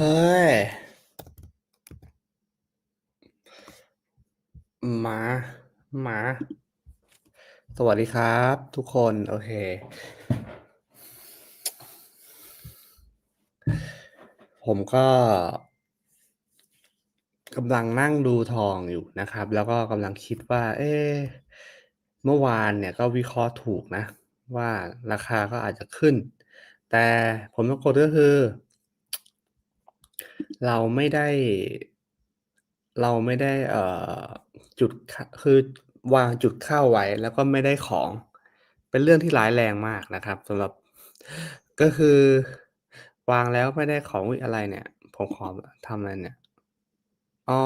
เฮ้ย มา มา สวัสดีครับ ทุกคน โอเค ผมก็กำลังนั่งดูทองอยู่นะครับ แล้วก็กำลังคิดว่า เอ๊เมื่อวานเนี่ยก็วิเคราะห์ถูกนะ ว่าราคาก็อาจจะขึ้น แต่ผลปรากฏก็คือ เราไม่ได้ เราไม่ได้ เอ่อ จุดคคือวางจุดเข้าไว้ แล้วก็ไม่ได้ของ เป็นเรื่องที่ร้ายแรงมากนะครับสำหรับ ก็คือ วางแล้วไม่ได้ของ อุ๊ย อะไรเนี่ย ผมขอ ทำอะไรเนี่ย?อ๋อ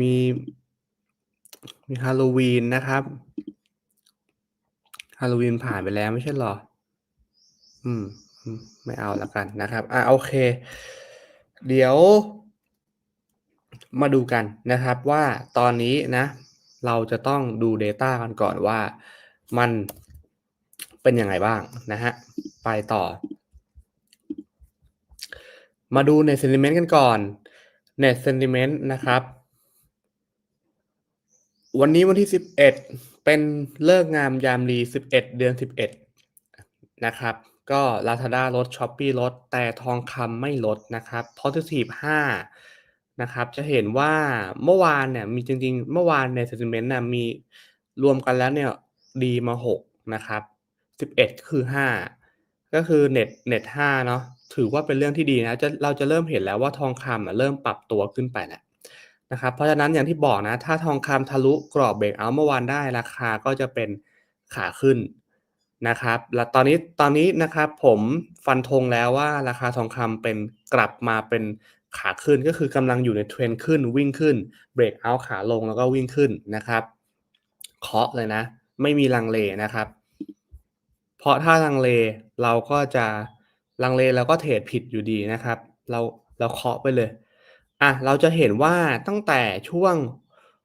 มี มีฮาโลวีนนะครับฮาโลวีนผ่านไปแล้วไม่ใช่เหรอ?อืม ไม่เอาแล้วกันนะครับ อ่าโอเค เดี๋ยวมาดูกันนะครับว่าตอนนี้นะ เราจะต้องดู Data กันก่อนว่ามันเป็นยังไงบ้างนะครับไปต่อ มาดู Net Sentiment กันก่อน Net Sentiment นะครับ วันนี้วันที่ 11 เป็นฤกษ์งามยามดี11 เดือน 11 นะครับ ก็ Lazada ลด Shopee ลด แต่ทองคำไม่ลดนะครับ Positive 5นะครับจะเห็นว่าเมื่อวานเนี่ยมีจริงๆ เมื่อวาน Net Sentiment น่ะมีรวมกันแล้วเนี่ยดีมา6นะครับ11ก็คือ 5 ก็คือเน็ตเน็ต5เนาะถือว่าเป็นเรื่องที่ดีนะจะเราจะเริ่มเห็นแล้วว่าทองคำเริ่มปรับตัวขึ้นไปแล้วนะครับเพราะฉะนั้นอย่างที่บอกนะ ถ้าทองคำทะลุกรอบเบรกเอาเมื่อวานได้ราคาก็จะเป็นขาขึ้น นะครับ แล้วตอนนี้ตอนนี้นะครับผมฟันธงแล้วว่าราคาทองคำเป็นกลับมาเป็นขาขึ้นก็คือกำลังอยู่ใน Trend ขึ้นวิ่งขึ้นเบรกเอาต์ขาลงแล้วก็วิ่งขึ้นนะครับเคาะเลยนะ ไม่มีลังเลนะครับ เพราะถ้าลังเลเราก็จะลังเลเราก็เทรดผิดอยู่ดีนะครับ เราเราเคาะไปเลยอาเราจะเห็นว่าตั้งแต่ช่วง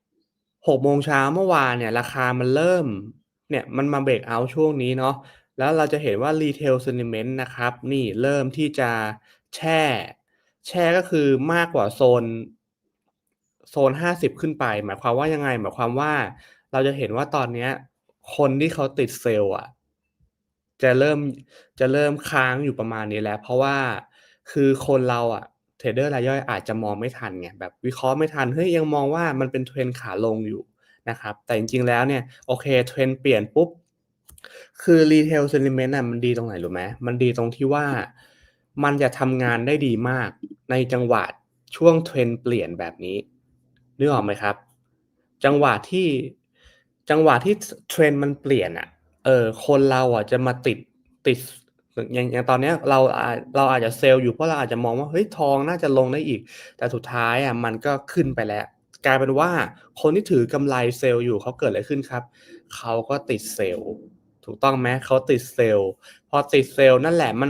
6โมงเช้าเมื่อวานเนี่ยราคามันเริ่ม เนี่ยมันมาเบรกเอาช่วงนี้เนาะแล้วเราจะเห็นว่า Retail Sentiment นะครับนี่เริ่มที่จะแช่แช่ก็คือมากกว่าโซนโซน 50 ขึ้นไป หมายความว่ายังไง?หมายความว่าเราจะเห็นว่าตอนเนี้ยคนที่เขาติดเซลล์อะจะเริ่มจะเริ่มค้างอยู่ประมาณนี้แล้ว เพราะว่าคือคนเราอะเทรดเดอร์รายย่อยอาจจะมองไม่ทันไงแบบวิเคราะห์ไม่ทันเฮ้ยยังมองว่ามันเป็น Trend ขาลงอยู่ นะครับ แต่จริงๆแล้วเนี่ยโอเค Trend เปลี่ยนปุ๊บ คือ Retail Sentiment น่ะมันดีตรงไหนรู้ไหม?มันดีตรงที่ว่ามันจะทำงานได้ดีมากในจังหวะช่วง Trend เปลี่ยนแบบนี้นึกออกไหมครับ?จังหวะที่จังหวะที่เท Trend มันเปลี่ยนอะเออคนเราอะจะมาติดติดอย่างอย่างตอนนี้เราเราอาจจะเซลล์อยู่เพราะเราอาจจะมองว่าเฮ้ยทองน่าจะลงได้อีก แต่สุดท้ายอะมันก็ขึ้นไปแล้ว กลายเป็นว่าคนที่ถือกำไรเซลล์อยู่เขาเกิดอะไรขึ้นครับ?เขาก็ติดเซลล์ ถูกต้องไหม?เขาติดเซลล์ พอติดเซลล์นั่นแหละมัน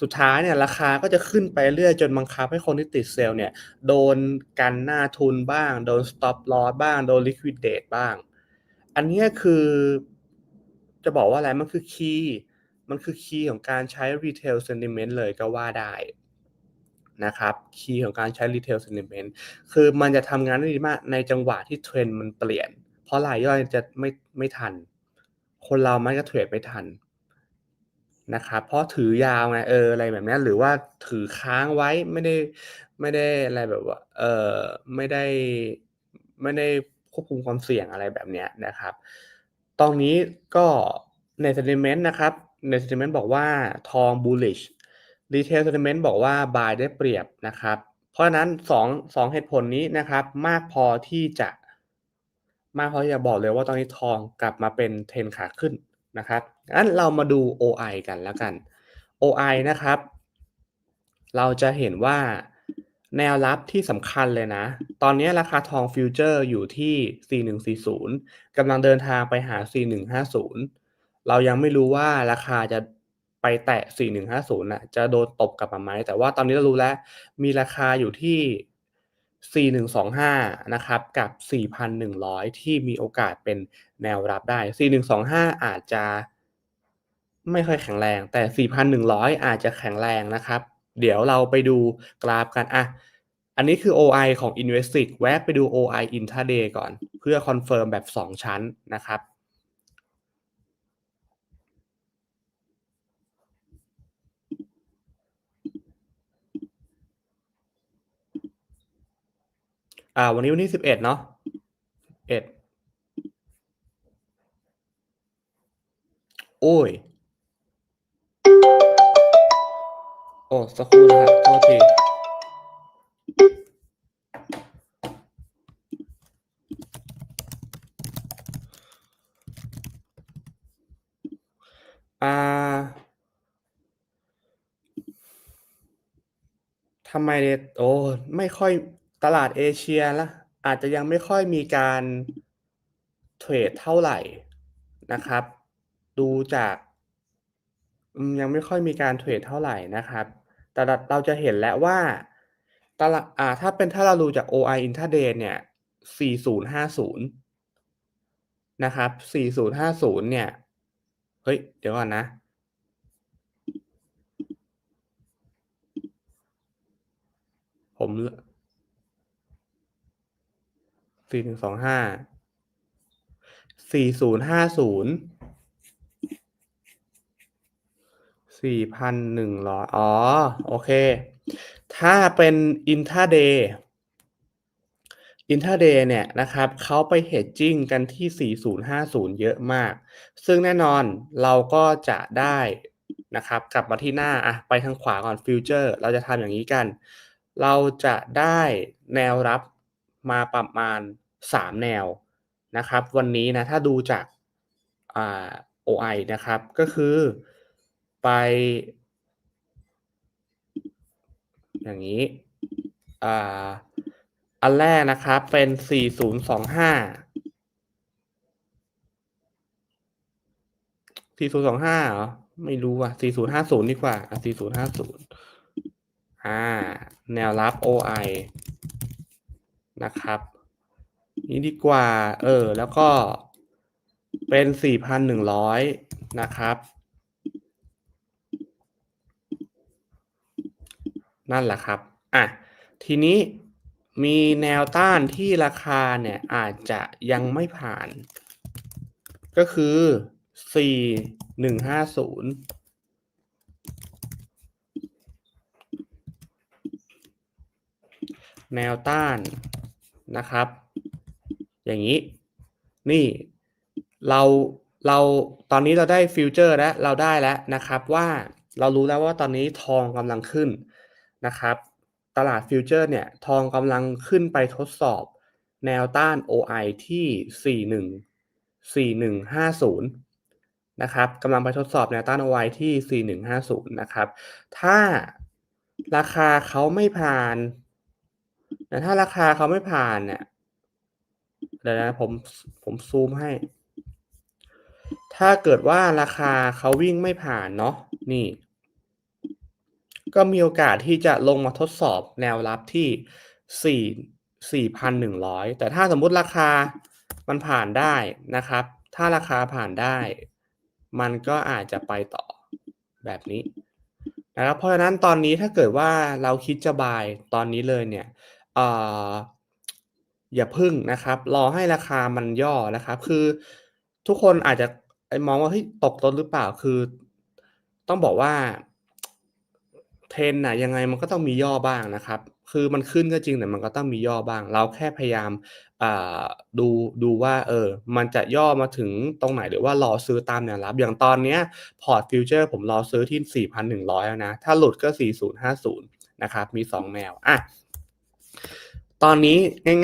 สุดท้ายเนี่ยราคาก็จะขึ้นไปเรื่อยจนบังคับให้คนที่ติดเซลล์เนี่ยโดนกันหน้าทุนบ้าง โดน Stop Loss บ้าง โดน Liquidate บ้าง อันนี้คือจะบอกว่าอะไร?มันคือคีย์มันคือคีย์ของการใช้ Retail Sentiment เลยก็ว่าได้ นะครับคีย์ของการใช้ Retail Sentiment คือมันจะทำงานได้ดีมากในจังหวะที่ Trend มันเปลี่ยน เพราะรายย่อยจะไม่ไม่ทัน คนเรามักจะเทรดไม่ทันนะครับเพราะถือยาวไงเอออะไรแบบนี้หรือว่าถือค้างไว้ไม่ได้ไม่ได้อะไรแบบว่าเออไม่ได้ไม่ได้ควบคุมความเสี่ยงอะไรแบบนี้นะครับตรงนี้ก็ Net Sentiment นะครับ Net Sentiment บอกว่าทอง Bullish Retail Sentiment บอกว่า Buy ได้เปรียบนะครับ เพราะฉะนั้น2 2เหตุผลนี้นะครับ มากพอที่จะมากพอที่จะบอกเลยว่าตอนนี้ทองกลับมาเป็น Trend ขาขึ้นนะครับงั้นเรามาดู OI กันแล้วกัน OI นะครับ เราจะเห็นว่าแนวรับที่สำคัญเลยนะ ตอนนี้ราคาทองฟิวเจอร์อยู่ที่ 4140กำลังเดินทางไปหา 4150 เรายังไม่รู้ว่าราคาจะ ไปแตะ 4150น่ะจะโดนตบกลับมาไหม?แต่ว่าตอนนี้เรารู้แล้ว มีราคาอยู่ที่ 4125 นะครับ กับ 4,100 ที่มีโอกาสเป็นแนวรับได้ 4125 อาจจะไม่ค่อยแข็งแรง แต่ 4,100 อาจจะแข็งแรงนะครับ เดี๋ยวเราไปดูกราฟกันอะอันนี้คือ OI ของ Investic แวะไปดู OI intraday ก่อน เพื่อคอนเฟิร์มแบบ 2 ชั้นนะครับ อ่า วันนี้วันที่สิบเอ็ดเนาะเอ็ดโอ้ย โอ้สักครู่นะครับโทษทีอ่าทำไมเนี่ยโอ้ไม่ค่อย ตลาดเอเชียละอาจจะยังไม่ค่อยมีการเทรดเท่าไหร่นะครับ ดูจากยังไม่ค่อยมีการเทรดเท่าไหร่นะครับ แต่เราเราจะเห็นแล้วว่าตลาดอ่าถ้าเป็นถ้าเราดูจาก OI intraday เนี่ย 4050 นะครับ 4050 เนี่ย เฮ้ย เดี๋ยวก่อนนะ ผม สี่หนึ่งสองห้าสี่ศูนย์ห้าศูนย์สี่พันหนึ่งร้อยอ๋อ โอเค ถ้าเป็น intraday intraday เนี่ยนะครับเขาไป hedging กันที่ 4050 เยอะมาก ซึ่งแน่นอนเราก็จะได้นะครับ กลับมาที่หน้าอะไปทางขวาก่อนฟิวเจอร์ เราจะทำอย่างนี้กัน เราจะได้แนวรับ มาประมาณ 3 แนวนะครับ วันนี้นะถ้าดูจากอ่า OI นะครับ ก็คือไป อย่างนี้อ่าอันแรกนะครับเป็น 4025 4025เหรอ ไม่รู้อะ4050 ดีกว่า อะ4050 อ่า แนวรับ OI นะครับ นี้ดีกว่า เออ แล้วก็เป็น4,100นะครับ นั่นแหละครับ อะ ทีนี้มีแนวต้านที่ราคาเนี่ยอาจจะยังไม่ผ่าน ก็คือ 4150 แนวต้าน นะครับ อย่างนี้ นี่เราเราตอนนี้เราได้ฟิวเจอร์แล้วเราได้แล้วนะครับว่าเรารู้แล้วว่าตอนนี้ทองกำลังขึ้นนะครับ ตลาดฟิวเจอร์เนี่ยทองกำลังขึ้นไปทดสอบแนวต้าน OI ที่ 41 4150 นะครับกำลังไปทดสอบแนวต้าน OI ที่ 4150 นะครับ ถ้าราคาเขาไม่ผ่าน แต่ถ้าราคาเขาไม่ผ่านเนี่ยเดี๋ยวนะผมผมซูมให้ ถ้าเกิดว่าราคาเขาวิ่งไม่ผ่านเนาะนี่ ก็มีโอกาสที่จะลงมาทดสอบแนวรับที่สี่สี่พันหนึ่งร้อยแต่ถ้าสมมุติราคามันผ่านได้นะครับ ถ้าราคาผ่านได้ มันก็อาจจะไปต่อแบบนี้นะครับเพราะฉะนั้นตอนนี้ถ้าเกิดว่าเราคิดจะบายตอนนี้เลยเนี่ย อย่าพึ่งนะครับ รอให้ราคามันย่อนะครับ คือทุกคนอาจจะมองว่าเฮ้ยตกต้นหรือเปล่าคือ ต้องบอกว่าเทรนน่ะยังไงมันก็ต้องมีย่อบ้างนะครับ คือมันขึ้นก็จริงแต่มันก็ต้องมีย่อบ้าง เราแค่พยายามดูดูว่าเออมันจะย่อมาถึงตรงไหนหรือว่ารอซื้อตามแนวรับ อย่างตอนเนี้ยพอร์ตฟิวเจอร์ผมรอซื้อที่ 4,100 แล้วนะ ถ้าหลุดก็ 4050 นะครับ มี 2 แนวอะ ตอนนี้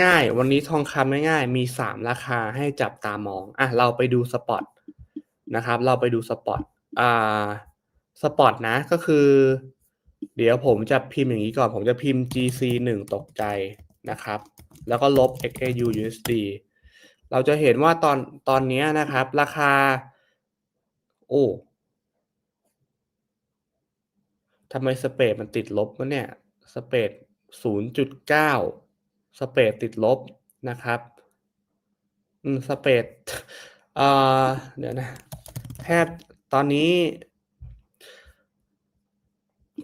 ง่ายๆ วันนี้ทองคำง่ายๆ มี 3 ราคาให้จับตามองอะเราไปดูสปอตนะครับ เราไปดูสปอตอ่าสปอตนะก็คือ เดี๋ยวผมจะพิมพ์อย่างนี้ก่อน ผมจะพิมพ์ GC 1 ตกใจนะครับ แล้วก็ลบ XAU USD เราจะเห็นว่าตอนตอนนี้นะครับ ราคา โอ้ทำไมสเปรดมันติดลบวะเนี่ย สเปรด0.9 สเปรดติดลบนะครับสเปรดเดี๋ยวนะแทบตอนนี้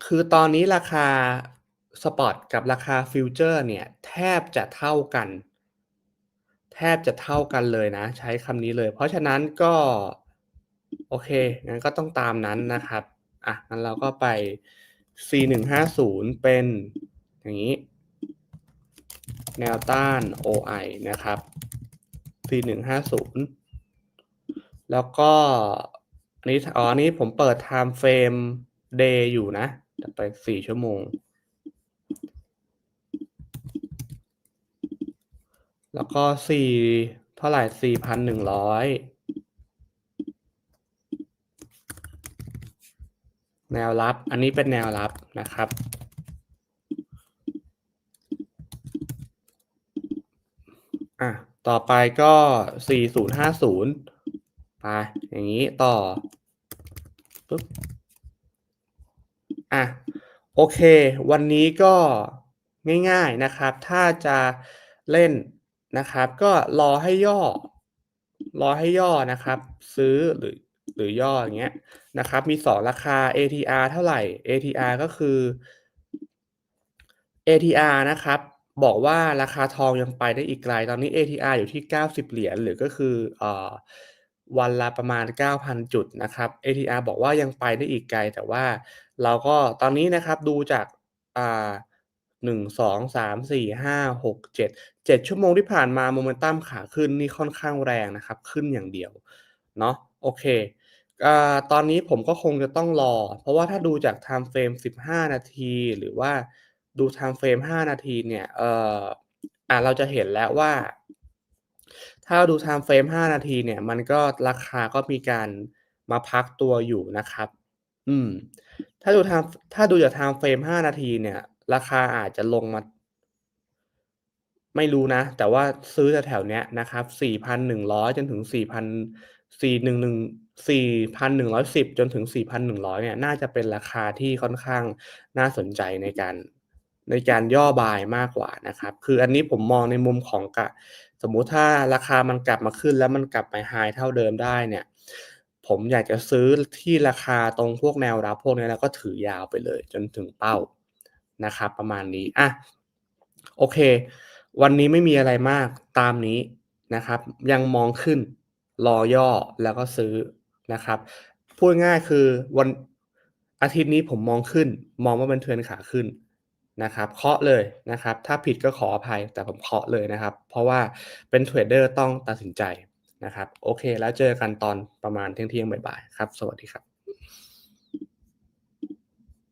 คือตอนนี้ราคาสปอตกับราคาฟิวเจอร์เนี่ย แทบจะเท่ากัน แทบจะเท่ากันเลยนะ ใช้คำนี้เลย เพราะฉะนั้นก็ โอเค งั้นก็ต้องตามนั้นนะครับ อะงั้นเราก็ไป C 1 5 0 เป็นอย่างนี้ แนวต้าน OI นะครับ C 1 5 0 แล้วก็อันนี้อ๋ออันนี้ผมเปิด time frame day อยู่นะจะไป 4 ชั่วโมง แล้วก็ 4 เท่าไหร่ 4,100แนวรับ อันนี้เป็นแนวรับนะครับ อะ ต่อไปก็4050ไปอย่างนี้ต่อปึ๊บอะโอเค วันนี้ก็ง่ายๆนะครับ ถ้าจะเล่นนะครับ ก็รอให้ย่อ รอให้ย่อนะครับ ซื้อหรือหรือย่ออย่างเงี้ยนะครับ มี2ราคา ATR เท่าไหร่ ATR ก็คือ ATR นะครับ บอกว่าราคาทองยังไปได้อีกไกล ตอนนี้ ATR อยู่ที่ 90 เหรียญหรือก็คืออวันละประมาณ 9,000 จุดนะครับ ATR บอกว่ายังไปได้อีกไกล แต่ว่าเราก็ตอนนี้นะครับดูจากอ่า1 2 3 4 5 6 7 7ชั่วโมงที่ผ่านมาโมเมนตัมขาขึ้นนี่ค่อนข้างแรงนะครับ ขึ้นอย่างเดียวเนาะโอเคอตอนนี้ผมก็คงจะต้องรอ เพราะว่าถ้าดูจาก time frame 15 นาทีหรือว่า ดู time frame 5นาทีเนี่ยเอ่ออ่าเราจะเห็นแล้วว่า ถ้าดู time frame 5นาทีเนี่ยมันก็ราคาก็มีการมาพักตัวอยู่นะครับ อืม ถ้าดู time ถ้าดูจาก time frame 5นาทีเนี่ย ราคาอาจจะลงมา ไม่รู้นะ แต่ว่าซื้อแถวเนี้ยนะครับ 4,100 จนถึง4,000 411 4,110 จนถึง 4,100 เนี่ย น่าจะเป็นราคาที่ค่อนข้างน่าสนใจในการ ในการย่อบายมากกว่านะครับ คืออันนี้ผมมองในมุมของกะสมมุติถ้าราคามันกลับมาขึ้นแล้วมันกลับไปไฮเท่าเดิมได้เนี่ย ผมอยากจะซื้อที่ราคาตรงพวกแนวรับพวกนี้แล้วก็ถือยาวไปเลย จนถึงเป้านะครับ ประมาณนี้อะโอเค วันนี้ไม่มีอะไรมากตามนี้นะครับ ยังมองขึ้นรอย่อแล้วก็ซื้อนะครับพูดง่ายคือวันอาทิตย์นี้ผมมองขึ้น มองว่าเป็นเทรนขาขึ้น นะครับเคาะเลยนะครับ ถ้าผิดก็ขออภัยแต่ผมเคาะเลยนะครับ เพราะว่าเป็นเทรดเดอร์ต้องตัดสินใจนะครับ โอเค แล้วเจอกันตอนประมาณเที่ยงๆบ่ายๆครับ สวัสดีครับ